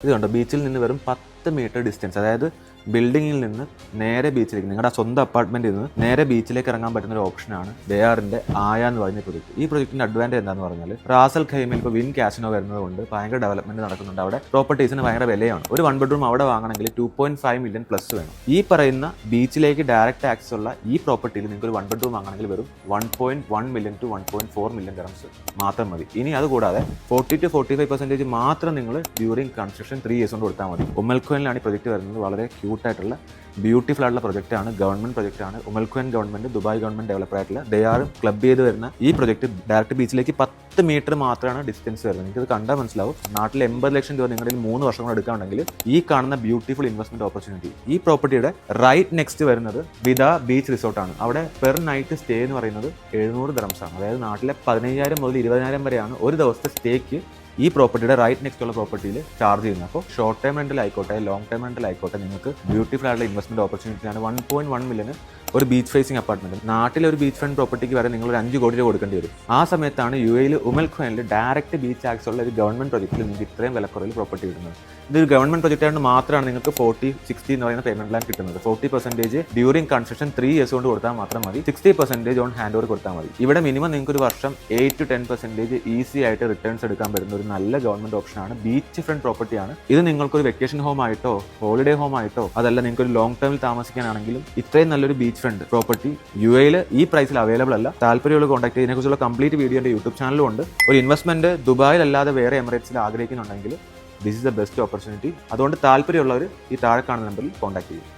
ഇത് കണ്ടോ? ബീച്ചിൽ നിന്ന് വെറും പത്ത് മീറ്റർ ഡിസ്റ്റൻസ് അതായത് ബിൽഡിങ്ങിൽ നിന്ന് നേരെ ബീച്ചിലേക്ക് നിങ്ങളുടെ സ്വന്തം അപ്പാർട്ട്മെന്റിൽ നിന്ന് നേരെ ബീച്ചിലേക്ക് ഇറങ്ങാൻ പറ്റുന്ന ഒരു ഓപ്ഷനാണ് ദയാറിന്റെ ആയ എന്ന് പറയുന്ന പ്രൊജക്ട് ഈ പ്രൊജക്ടിന്റെ അഡ്വാന്റേജ് എന്താണെന്ന് പറഞ്ഞാൽ റാസൽ ഖൈമിൽ ഇപ്പോൾ വിൻ കാസിനോ വരുന്നത് കൊണ്ട് ഭയങ്കര ഡെവലപ്മെന്റ് നടക്കുന്നുണ്ട്. അവിടെ പ്രോപ്പർട്ടീസിന് ഭയങ്കര വിലയാണ്. ഒരു വൺ ബെഡ്റൂം അവിടെ വാങ്ങണമെങ്കിൽ two point five million plus വേണം. ഈ പറയുന്ന ബീച്ചിലേക്ക് ഡയറക്റ്റ് ആക്സസ് ഉള്ള ഈ പ്രോപ്പർട്ടിയിൽ നിങ്ങൾക്ക് ഒരു വൺ ബെഡ്റൂം വാങ്ങണമെങ്കിൽ വെറും one point one million to one point four million grams മാത്രം മതി. ഇനി അതുകൂടാതെ forty to forty five percentage മാത്രം നിങ്ങൾ ഡ്യൂറിങ് കൺസ്ട്രക്ഷൻ ത്രീ ഇയേഴ്സ് കൊണ്ട് കൊടുത്താൽ മതി. ഉമ്മൽക്കോയിലാണ് ഈ പ്രൊജക്ട് വരുന്നത്. വളരെ ക്യൂട്ട് ആയിട്ടുള്ള ബ്യൂട്ടിഫുൾ ആയിട്ടുള്ള ഗവൺമെന്റ് പ്രൊജക്റ്റ് ആണ്. Umm Al Quwain government Dubai government developer ആയിട്ടുള്ള ദേ ആർ ക്ലബ് ചെയ്ത് വരുന്ന ഈ പ്രൊജക്ട് ഡയറക്റ്റ് ബീച്ചിലേക്ക് പത്ത് മീറ്റർ മാത്രമാണ് ഡിസ്റ്റൻസ് വരുന്നത്. നിങ്ങൾക്ക് കണ്ടാൽ മനസ്സിലാവും. നാട്ടിൽ എൺപത് ലക്ഷം രൂപ നിങ്ങളിൽ മൂന്ന് വർഷം കൂടെ എടുക്കുകയാണെങ്കിൽ ഈ കാണുന്ന ബ്യൂട്ടിഫുൾ ഇൻവെസ്റ്റ്മെന്റ് ഓപ്പർച്യൂണിറ്റി ഈ പ്രോപ്പർട്ടിയുടെ റൈറ്റ് നെക്സ്റ്റ് വരുന്നത് വിദ ബീച്ച് റിസോർട്ടാണ് അവിടെ പെർ നൈറ്റ് സ്റ്റേ എന്ന് പറയുന്നത് എഴുന്നൂറ് ആണ്. അതായത് നാട്ടിലെ പതിനയ്യായിരം മുതൽ ഇരുപതിനായിരം വരെയാണ് ഒരു ദിവസത്തെ സ്റ്റേക്ക് ഈ പ്രോപ്പർട്ടിയുടെ റൈറ്റ് നെക്സ്റ്റ് ഉള്ള പ്രോപ്പർട്ടിയിൽ ചാർജ് ചെയ്യുന്നത് അപ്പോൾ ഷോർട്ട് ടൈം റെന്റൽ ആയിക്കോട്ടെ ലോങ് ടൈം റെന്റൽ ആയിക്കോട്ടെ നിങ്ങൾക്ക് ബ്യൂട്ടിഫുൾ ആയിട്ടുള്ള ഇൻവെസ്റ്റ്മെന്റ് ഓപ്പർച്യൂണിറ്റിയാണ് വൺ പോയിന്റ് വൺ മില്യന് ഒരു ബീച്ച് ഫേസിംഗ് അപ്പാർട്ട്മെന്റ് നാട്ടിലെ ഒരു ബീച്ച് ഫ്രണ്ട് പ്രോപ്പർട്ടിക്ക് വരെ നിങ്ങൾ ഒരു അഞ്ച് കോടി രൂപ കൊടുക്കേണ്ടി വരും. ആ സമയത്താണ് യു എയിൽ ഉമൽ ഖോനിൽ ഡയറക്റ്റ് ബീച്ച് ആക്സ് ഉള്ള ഒരു ഗവൺമെന്റ് പ്രൊജക്റ്റിൽ നിങ്ങൾക്ക് ഇത്രയും വിലക്കുറവിൽ പ്രോപ്പർട്ടി കിട്ടുന്നത്. ഇതൊരു ഗവൺമെന്റ് പ്രൊജക്റ്റ് ആയതുകൊണ്ട് മാത്രമാണ് നിങ്ങൾക്ക് ഫോർട്ടി സിക്സ്റ്റി എന്ന് പറയുന്ന പേയ്മെന്റ് പ്ലാൻ കിട്ടുന്നത്. Forty percentage during construction three years കൊണ്ട് കൊടുത്താൽ മാത്രം മതി. Sixty percentage on hand over കൊടുത്താൽ മതി. ഇവിടെ മിനിമം നിങ്ങൾക്ക് ഒരു വർഷം eight to ten percentage easy ആയിട്ട് റിട്ടേൺസ് എടുക്കാൻ പറ്റുന്ന ഒരു നല്ല ഗവൺമെന്റ് ഓപ്ഷനാണ്. ബീച്ച് ഫ്രണ്ട് പ്രോപ്പർട്ടിയാണ് ഇത് നിങ്ങൾക്ക് ഒരു വെക്കേഷൻ ഹോം ആയിട്ടോ ഹോളിഡേ ഹോം ആയിട്ടോ അതല്ല നിങ്ങൾക്ക് ഒരു ലോങ് ടേമിൽ താമസിക്കാനാണെങ്കിലും ഇത്രയും നല്ലൊരു ബീച്ച് ഫ്രണ്ട് പ്രോപ്പർട്ടി യു എയിൽ ഈ പ്രൈസിൽ അവൈലബിൾ അല്ല. താല്പര്യമുള്ള കോൺടാക്ട് ഇതിനെക്കുറിച്ചുള്ള കംപ്ലീറ്റ് വീഡിയോ എന്റെ യൂട്യൂബ് ചാനലും ഉണ്ട്. ഒരു ഇൻവെസ്റ്റ്മെന്റ് ദുബായിൽ അല്ലാതെ വേറെ എമിറേറ്റ്സിൽ ആഗ്രഹിക്കുന്നുണ്ടെങ്കിൽ this is the best opportunity അതുകൊണ്ട് താല്പര്യമുള്ളവർ ഈ താഴെ കാണുന്ന നമ്പറിൽ കോൺടാക്ട് ചെയ്യും